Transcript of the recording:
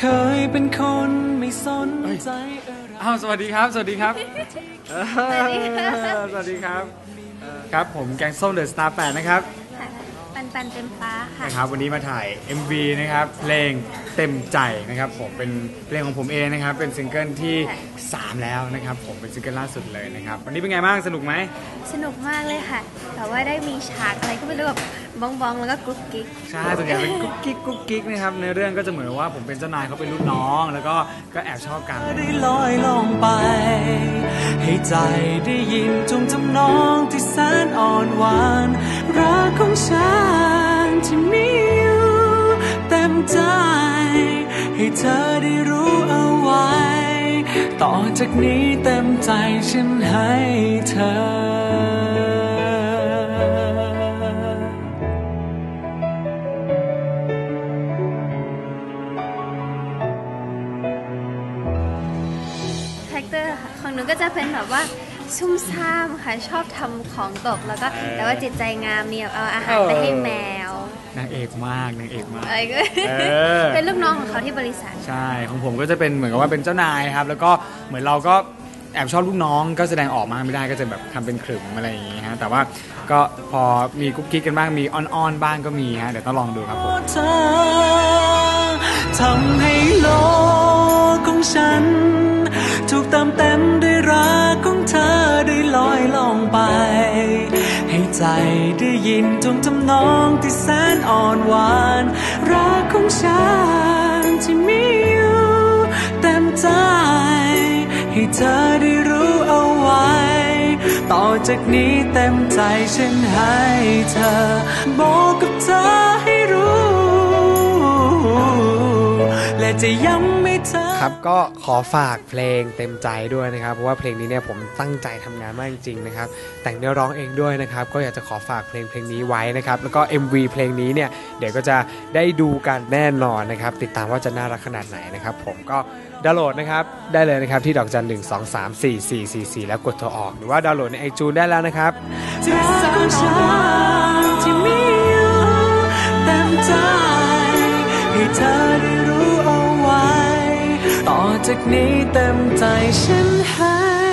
เคยเป็นคนไม่สนใจอะไรอ้าวสวัสดีครับ สวัสดีครับเออสวัสดีครับเอ่อครับผมแกงส้มเดอะสตาร์แนะครับ ค่ะปันปันเต็มฟ้าค่ะ นะครับวันนี้มาถ่าย MV นะครับเพลงเต็มใจนะครับผมเป็นเพลงของผมเองนะครับเป็นซิงเกิลที่ ค่ะ 3 แล้วนะครับผมเป็นซิงเกิลล่าสุดเลยนะครับวันนี้เป็นไงบ้างสนุกไหมสนุกมากเลยค่ะ แต่ว่าได้มีฉากอะไรก็ไม่รู้แบบบ้องบองๆแล้วก็กรุ๊กกิ๊ก ใช่ส่วนใหญ่เป็นกุ๊กกิ๊กกุ๊กกิ๊กนะครับในเรื่องก็จะเหมือนว่าผมเป็นเจ้านายเขาเป็นรุ่นน้อง แล้วก็ก็แอบชอบกัน ได้ลอยลงไป ให้ใจได้ยินจงจำนองที่แสนอ่อนหวาน รักของฉัน เธอได้รู้เอาไว้ ต่อจากนี้เต็มใจฉันให้เธอคาแรคเตอร์ของหนูก็จะเป็นแบบว่าซุ่มซ่ามค่ะชอบทำของตกแล้วก็แต่ว่าจิตใจงามเนี่ยเอาอาหารไปให้แมว นางเอกมากนางเอกมาก อะไรก็เออ เป็นลูกน้องของเขาที่บริษัท ใช่ของผมก็จะเป็นเหมือนกับว่าเป็นเจ้านายครับ แล้วก็เหมือนเราก็แอบชอบลูกน้องก็แสดงออกมาไม่ได้ก็จะแบบทำเป็นขรึมอะไรอย่างงี้ฮะแต่ว่าก็พอมีกุ๊กกิ๊กกันบ้างมีอ้อนๆบ้างก็มีฮะเดี๋ยวต้องลองดูครับผม เธอทำให้โลก ใจได้ยินจงจำนองที่แสนอ่อนหวาน รักของฉันที่มีอยู่เต็มใจ ให้เธอได้รู้เอาไว้ ต่อจากนี้เต็มใจฉันให้เธอ บอกกับเธอ จะย้ำให้เธอครับก็ขอฝากเพลงเต็มใจด้วยนะครับ เพราะว่าเพลงนี้เนี่ยผมตั้งใจทำงานมากจริงๆนะครับ แต่งเนื้อร้องเองด้วยนะครับ ก็อยากจะขอฝากเพลงเพลงนี้ไว้นะครับ แล้วก็ MV เพลงนี้เนี่ยเดี๋ยวก็จะได้ดูกันแน่นอนนะครับ ติดตามว่าจะน่ารักขนาดไหนนะครับ ผมก็ดาวน์โหลดนะครับ ได้เลยนะครับที่ดอกจันหนึ่งสองสามสี่สี่สี่สี่แล้วกดโทรออก หรือว่าดาวน์โหลดในไอจูนได้แล้วนะครับที่แสนฉันที่มีอยู่เต็มใจให้เธอได้รู้เอาไว้ต่อ จากนี้เต็มใจฉันให้